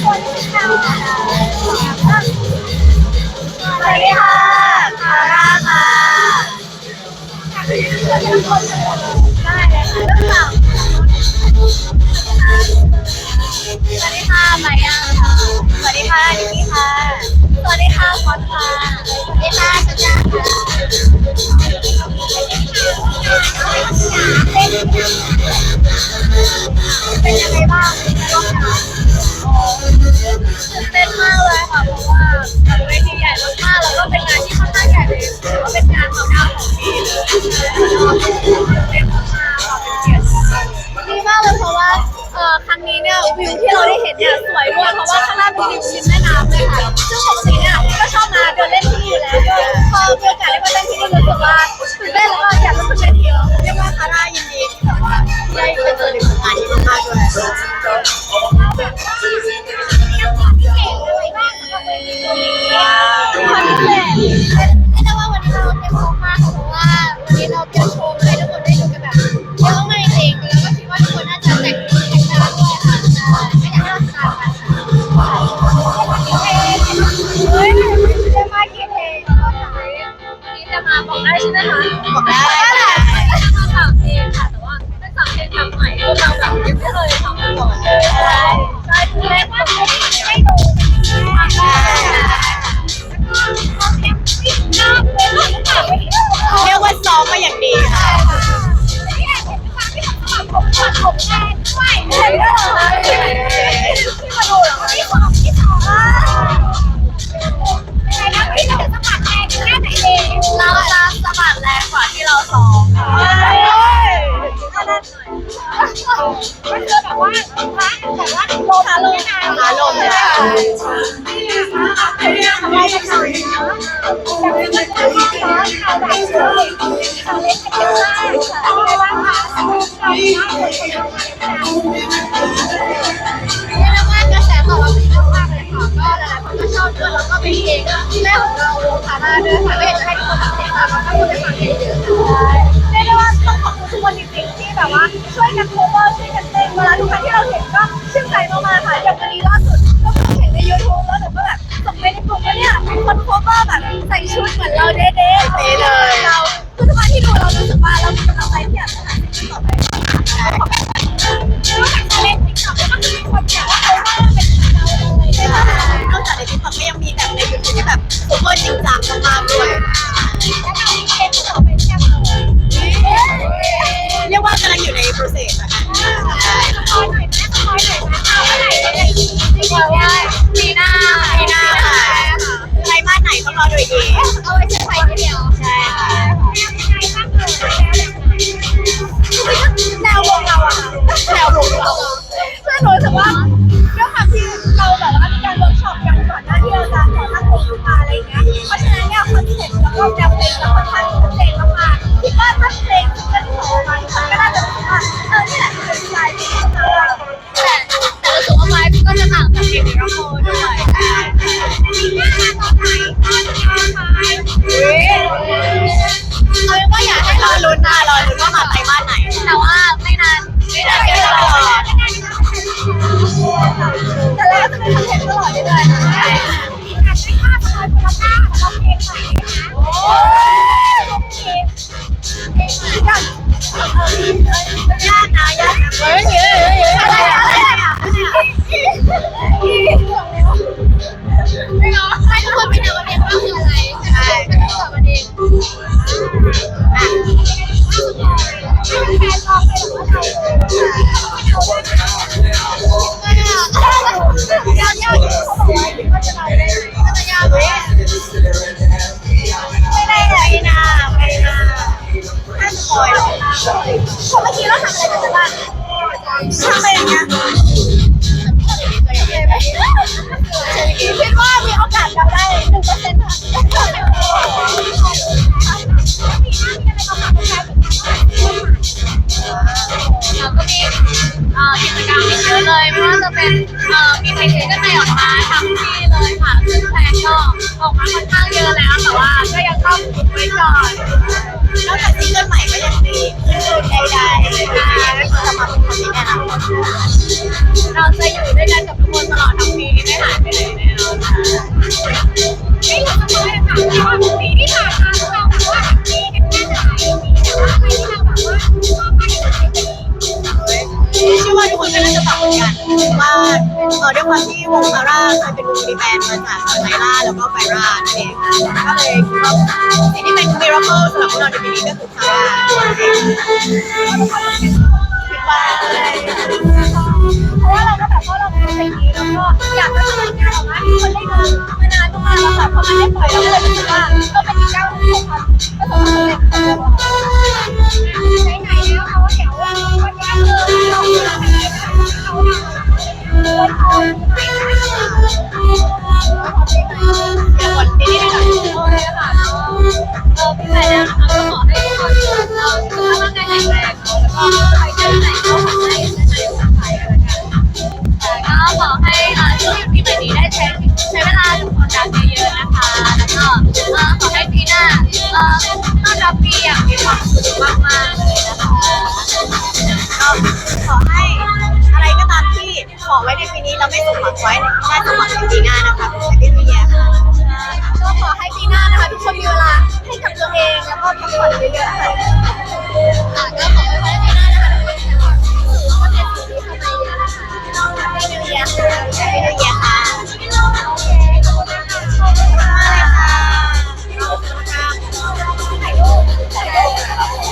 สวัสดีค่ะคาร่าค่ะได้เลยค่ะเรื่องราวสวัสดีค่ะมายาค่ะสวัสดีค่ะนิกกี้ค่ะ สวัสดีค่ะคอนค่ะสวัสดีค่ะสัญญาค่ะเป็นยังไงบ้างร่วมงา ตื่นเต้นมากเลยค่ะเพราะว่าเป็นเวทีใหญ่มากๆแล้วก็เป็นงานที่ค่อนข้างใหญ่เลยถือว่าเป็นงานเขาดาวของปีเลยตื่นเต้นมากๆค่ะเป็นเกียรติดีมากเลยเพราะว่าเอ่อครั้งนี้เนี่ยวิวที่เราได้เห็นเนี่ยสวยด้วยเพราะว่าข้างล่างเป็นวิวริมแม่น้ำเลยค่ะซึ่งปกติเนี่ยก็ชอบมาเดินเล่นที่นี่อยู่แล้วก็ ความพิเศษเรียกได้ว่าวันนี้เราเต็มที่มากเพราะว่าวันนี้เราเตรียมโชว์ให้ทุกคนได้ดูกันแบบเยอะมากจริงๆแล้วก็คิดว่าทุกคนน่าจะแตกต่างกันด้วยค่ะไม่อยากให้เราตามกันเฮ้ยจะมากี่เพลงตอนไหนวันนี้จะมาบอกได้ใช่ไหมคะบอกได้ มันคือแบบว่าแบบว่าลมขาลมขาลมใช่เรียกได้ว่ากระแสตอบรับดีมากๆเลยค่ะก็หลายๆคนก็ชอบด้วยแล้วก็เป็นเพลงแรกของเราคาร่าด้วยค่ะก็อยากจะให้ทุกคนฟังเพลงตามแล้วก็คุณไปฟังเพลงเยอะๆเรียกได้ว่า ต้องขอบคุณทุกคนจริงๆที่แบบว่าช่วยกันโคเวอร์ช่วยกันเต้นเวลาทุกครั้งที่เราเห็นก็ชื่นใจมากๆค่ะอย่าง 太浪费了少倍我想一 ออกมาค่อนข้างเยอะแล้วแต่ว่าก็ยังต้องฝึกไว้ก่อนนอกจากซิงเกิลใหม่ก็ยังมีอื่นๆใดๆที่จะมาเป็นคนที่แนะนำเราจะอยู่ ที่ชื่อว่าทุกคนก็น่าจะตอบเหมือนกันว่าเออด้วยความที่วงคาร่าเคยเป็นวงดีแบนด์มาจากไนล่าแล้วก็ไบรานั่นเองค่ะก็เลยคิดว่าสิ่งที่เป็นมิราเคิลสำหรับพวกเราในปีนี้ก็คือคาร่าคิดว่าเพราะว่าเราก็แบบว่าเราเป็นเพลงนี้แล้วก็อยากจะทำงานออกมาให้คนได้ดูมานานมากๆแล้วค่ะพอมันได้ปล่อยเราก็เลยรู้สึกว่าก็เป็นอีกก้าวหนึ่งของความ ช้เปีอย่างมีความสุขมากๆเลยนะคะก็ขอให้อะไรก็ตามที่ขอไว้ในปีนี้เราไม่สมหวังไว้ได้สมหวังในปีหน้านะคะเป็แฮปปี้เนี่ะก็ขอให้ปีหน้านะคะทุกคนมีเวลาให้กับตัวเองแล้วก็พักผ่อนเยอะๆค่ะ